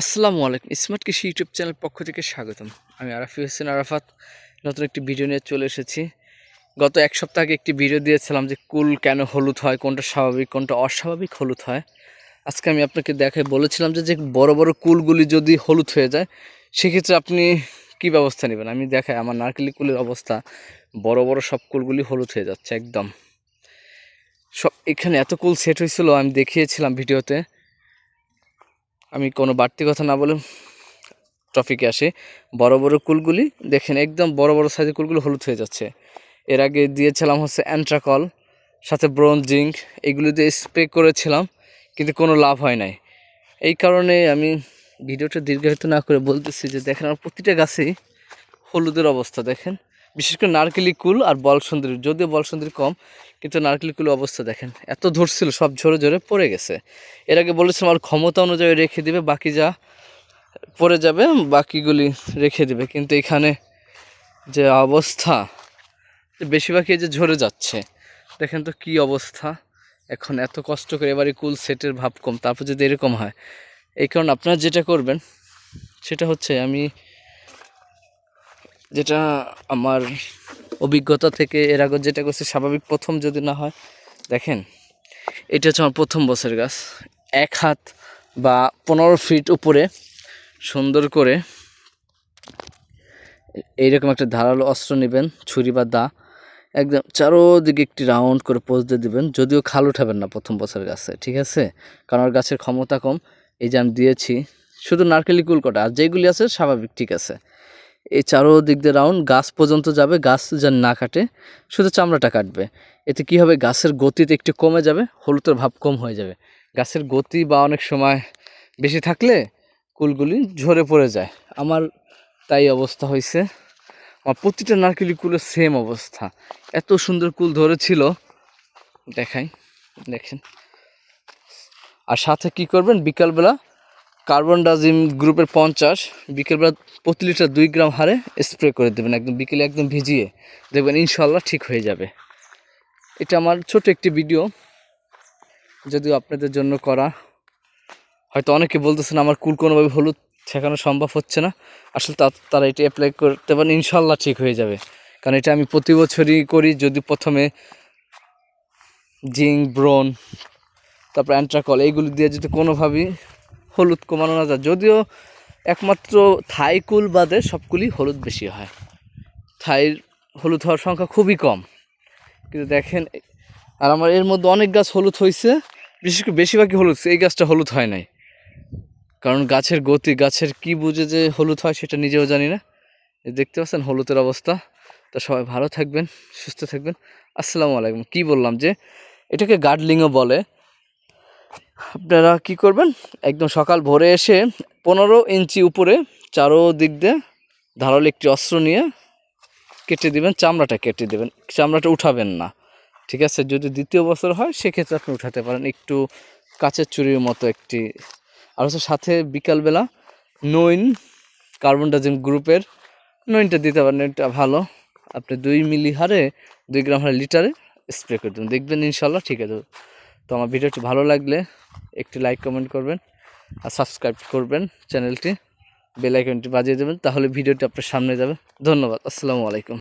আসসালামু আলাইকুম। স্মার্ট কৃষি ইউটিউব চ্যানেল পক্ষ থেকে স্বাগতম। আমি আরাফি হোসেন আরাফাত। নতুন একটি ভিডিও নিয়ে চলে এসেছি। গত এক সপ্তাহ আগে একটি ভিডিও দিয়েছিলাম যে কুল কেন হলুদ হয়, কোনটা স্বাভাবিক, কোনটা অস্বাভাবিক হলুদ হয়। আজকে আমি আপনাকে দেখাই বলেছিলাম যে যে বড় বড় কুলগুলি যদি হলুদ হয়ে যায়, সেক্ষেত্রে আপনি কি ব্যবস্থা নেবেন? আমি দেখাই, আমার নারকেলি কুলের অবস্থা। বড় বড় সব কুলগুলি হলুদ হয়ে যাচ্ছে, একদম। সব এখানে এত কুল সেট হয়েছিল, আমি দেখিয়েছিলাম ভিডিওতে। আমি কোনো বাড়তি কথা না বলে টপিকে আসে। বড় বড় কুলগুলি দেখেন, একদম বড় বড় সাইজের কুলগুলো হলুদ হয়ে যাচ্ছে। এর আগে দিয়েছিলাম হচ্ছে অ্যান্ট্রাকল সাথে ব্রোনজিঙ্ক এগুলো দিয়ে স্প্রে করেছিলাম, কিন্তু কোনো লাভ হয় নাই। এই কারণে আমি ভিডিওটা দীর্ঘায়িত না করে বলতেছি যে, দেখেন আমার প্রতিটা গাছেই হলুদের অবস্থা, দেখেন। বিশেষ করে নারকেলি কুল আর বল সুন্দরী, যদিও বল সুন্দরী কম, কিন্তু নারকেলি কুলের অবস্থা দেখেন, এত ধরছিল, সব ঝরে ঝরে পড়ে গেছে। এর আগে বলেছিলাম আর ক্ষমতা অনুযায়ী রেখে দিবে, বাকি যা পড়ে যাবে, বাকিগুলি রেখে দিবে। কিন্তু এখানে যে অবস্থা, বেশিরভাগই যে ঝরে যাচ্ছে। দেখেন তো কি অবস্থা, এখন এত কষ্ট করে এবারে কুল সেটের ভাব কম, তারপর যদি এরকম হয়, এই কারণে আপনারা যেটা করবেন, সেটা হচ্ছে আমি যেটা আমার অভিজ্ঞতা থেকে এর আগে যেটা করছি, স্বাভাবিক প্রথম যদি না হয়, দেখেন, এটা হচ্ছে আমার প্রথম বছর গাছ। এক হাত বা পনেরো ফিট উপরে সুন্দর করে এইরকম একটা ধারালো অস্ত্র নেবেন, ছুরি বা দা, একদম চারোদিকে একটি রাউন্ড করে পোজ দিয়ে দেবেন, যদিও খাল উঠাবেন না প্রথম বছর গাছে, ঠিক আছে? কারণ ওর গাছের ক্ষমতা কম, এই যে আমি দিয়েছি, শুধু নারকেলি কুল কটা, আর যেগুলি আছে স্বাভাবিক, ঠিক আছে। এই চারোদিক দিয়ে রাউন্ড গাছ পর্যন্ত যাবে, গাছ যেন না কাটে, শুধু চামড়াটা কাটবে। এতে কি হবে? গাছের গতিতে একটু কমে যাবে, হলুদের ভাব কম হয়ে যাবে। গাছের গতি বা অনেক সময় বেশি থাকলে কুলগুলি ঝরে পড়ে যায়। আমার তাই অবস্থা হয়েছে। আমার প্রতিটা নারকেলি কুলের সেম অবস্থা। এত সুন্দর কুল ধরেছিল। দেখাই, দেখেন। আর সাথে কি করবেন? বিকালবেলা কার্বন ডাজিম গ্রুপের পঞ্চাশ, বিকেলবেলা প্রতি লিটার দুই গ্রাম হারে স্প্রে করে দেবেন, একদম বিকেলে একদম ভিজিয়ে। দেখবেন ইনশাল্লাহ ঠিক হয়ে যাবে। এটা আমার ছোট একটি ভিডিও। যদিও আপনাদের জন্য করা, হয়তো অনেকে বলতেছেন আমার কুল কোনোভাবে হলুদ শেখানো সম্ভব হচ্ছে না। আসলে তা- তারা এটা অ্যাপ্লাই করতে পারেন ইনশাল্লাহ ঠিক হয়ে যাবে। কারণ এটা আমি প্রতি বছরই করি, যদি প্রথমে জিঙ্ক ব্রোন তারপর অ্যান্ট্রাকল, এইগুলি দিয়ে যদি কোনোভাবেই হলুদ কমানো না যায়। যদিও একমাত্র থাই কুল বাদে সবগুলি হলুদ বেশি হয়। থাইর হলুদ হওয়ার সংখ্যা খুবই কম। কিন্তু দেখেন, আর আমার এর মধ্যে অনেক গাছ হলুদ হয়েছে বিশেষ করে বেশিরভাগই হলুদ, এই গাছটা হলুদ হয় নাই। কারণ গাছের গতি, গাছের কি বুঝে যে হলুদ হয় সেটা নিজেও জানি না। দেখতে পাচ্ছেন হলুদের অবস্থা। তো সবাই ভালো থাকবেন, সুস্থ থাকবেন। আসসালামু আলাইকুম। কি বললাম যে, এটাকে গার্ডলিংও বলে। আপনারা কি করবেন? একদম সকাল ভোরে এসে পনেরো ইঞ্চি উপরে চারো দিক দিয়ে ধারালো একটি অস্ত্র নিয়ে কেটে দিবেন, চামড়াটা কেটে দিবেন। চামড়াটা উঠাবেন না, ঠিক আছে? যদি দ্বিতীয় বছর হয়, সেক্ষেত্রে আপনি উঠাতে পারেন। একটু কাঁচের চুরির মতো একটি। আর হচ্ছে সাথে বিকালবেলা নইন কার্বন ডাইজিম গ্রুপের নইনটা দিতে পারেন এটা ভালো। আপনি দুই মিলি হারে দুই গ্রাম হারে লিটারে স্প্রে করে দেবেন। দেখবেন ইনশাল্লাহ ঠিক আছে। তো আমার ভিডিওটি ভালো লাগলে একটি লাইক কমেন্ট করবেন আর সাবস্ক্রাইব করবেন চ্যানেলটি, বেল আইকনটি বাজিয়ে দেবেন, তাহলে ভিডিওটি আপনার সামনে যাবে। ধন্যবাদ, আসসালামু আলাইকুম।